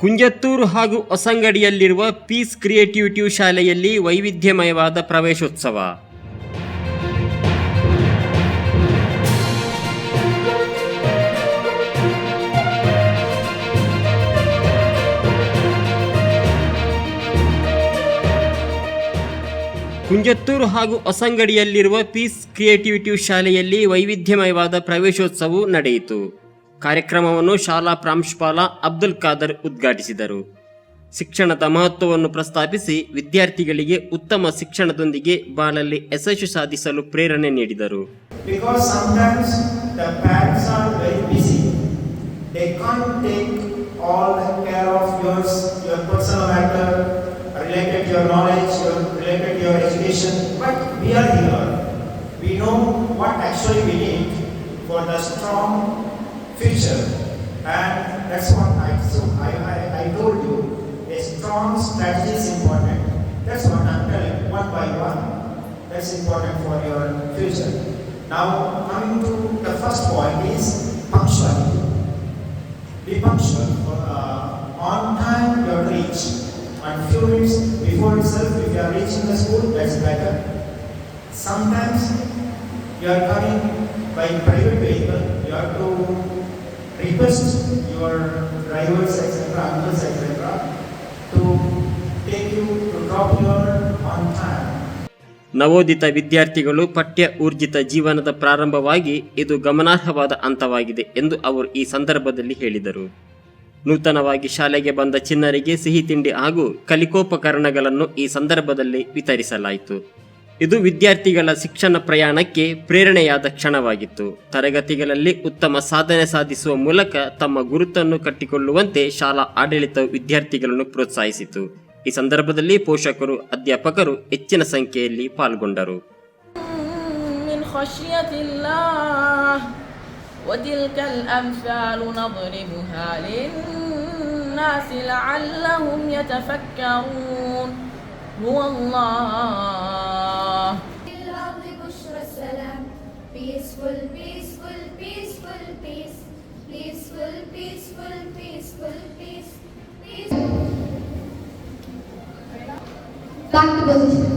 ಕುಂಜತ್ತೂರು ಹಾಗೂ ಹೊಸಂಗಡಿಯಲ್ಲಿರುವ piece creativity ಶಾಲೆಯಲ್ಲಿ ವೈವಿಧ್ಯಮಯವಾದ ಪ್ರವೇಶೋತ್ಸವ. ಕುಂಜತ್ತೂರು ಹಾಗೂ ಹೊಸಂಗಡಿಯಲ್ಲಿರುವ ಪೀಸ್ ಕ್ರಿಯೇಟಿವಿಟಿ ಶಾಲೆಯಲ್ಲಿ ವೈವಿಧ್ಯಮಯವಾದ ಪ್ರವೇಶೋತ್ಸವವು ನಡೆಯಿತು. ಕಾರ್ಯಕ್ರಮವನ್ನು ಶಾಲಾ ಪ್ರಾಂಶುಪಾಲ ಅಬ್ದುಲ್ ಖಾದರ್ ಉದ್ಘಾಟಿಸಿದರು ಶಿಕ್ಷಣದ ಮಹತ್ವವನ್ನು ಪ್ರಸ್ತಾಪಿಸಿ ವಿದ್ಯಾರ್ಥಿಗಳಿಗೆ ಉತ್ತಮ ಶಿಕ್ಷಣದೊಂದಿಗೆ ಬಾಳಲ್ಲಿ ಯಶಸ್ಸು ಸಾಧಿಸಲು ಪ್ರೇರಣೆ ನೀಡಿದರು for the strong future. And that's what I, so I, I, I told you, a strong strategy is important. That's what I'm telling, one by one. That's important for your future. Now, coming to the first point is punctuality. Be punctual. For, uh, on time, you reach. And few minutes before itself, if you are reaching the school, that's better. Sometimes you are coming by private vehicle, you have to request your drivers, etc., uncles, etc., to take you to drop your on time. ನವೋದಿತ ವಿದ್ಯಾರ್ಥಿಗಳು ಪಠ್ಯ ಊರ್ಜಿತ ಜೀವನದ ಪ್ರಾರಂಭವಾಗಿ ಇದು ಗಮನಾರ್ಹವಾದ ಹಂತವಾಗಿದೆ ಎಂದು ಅವರು ಈ ಸಂದರ್ಭದಲ್ಲಿ ಹೇಳಿದರು ನೂತನವಾಗಿ ಶಾಲೆಗೆ ಬಂದ ಚಿನ್ನರಿಗೆ ಸಿಹಿ ತಿಂಡಿ ಹಾಗೂ ಕಲಿಕೋಪಕರಣಗಳನ್ನು ಈ ಸಂದರ್ಭದಲ್ಲಿ ವಿತರಿಸಲಾಯಿತು ಇದು ವಿದ್ಯಾರ್ಥಿಗಳ ಶಿಕ್ಷಣ ಪ್ರಯಾಣಕ್ಕೆ ಪ್ರೇರಣೆಯಾದ ಕ್ಷಣವಾಗಿತ್ತು. ತರಗತಿಗಳಲ್ಲಿ ಉತ್ತಮ ಸಾಧನೆ ಸಾಧಿಸುವ ಮೂಲಕ ತಮ್ಮ ಗುರುತನ್ನು ಕಟ್ಟಿಕೊಳ್ಳುವಂತೆ ಶಾಲಾ ಆಡಳಿತ ವಿದ್ಯಾರ್ಥಿಗಳನ್ನು ಪ್ರೋತ್ಸಾಹಿಸಿತು. ಈ ಸಂದರ್ಭದಲ್ಲಿ ಪೋಷಕರು, ಅಧ್ಯಾಪಕರು ಹೆಚ್ಚಿನ ಸಂಖ್ಯೆಯಲ್ಲಿ ಪಾಲ್ಗೊಂಡರು. من خشية الله وتلك الأمثال نضربها للناس لعلهم يتفكرون هو الله الأرض بشرى السلام Peaceful, peaceful, peaceful, peace Peaceful, peaceful, peaceful, peace Peaceful Back to position.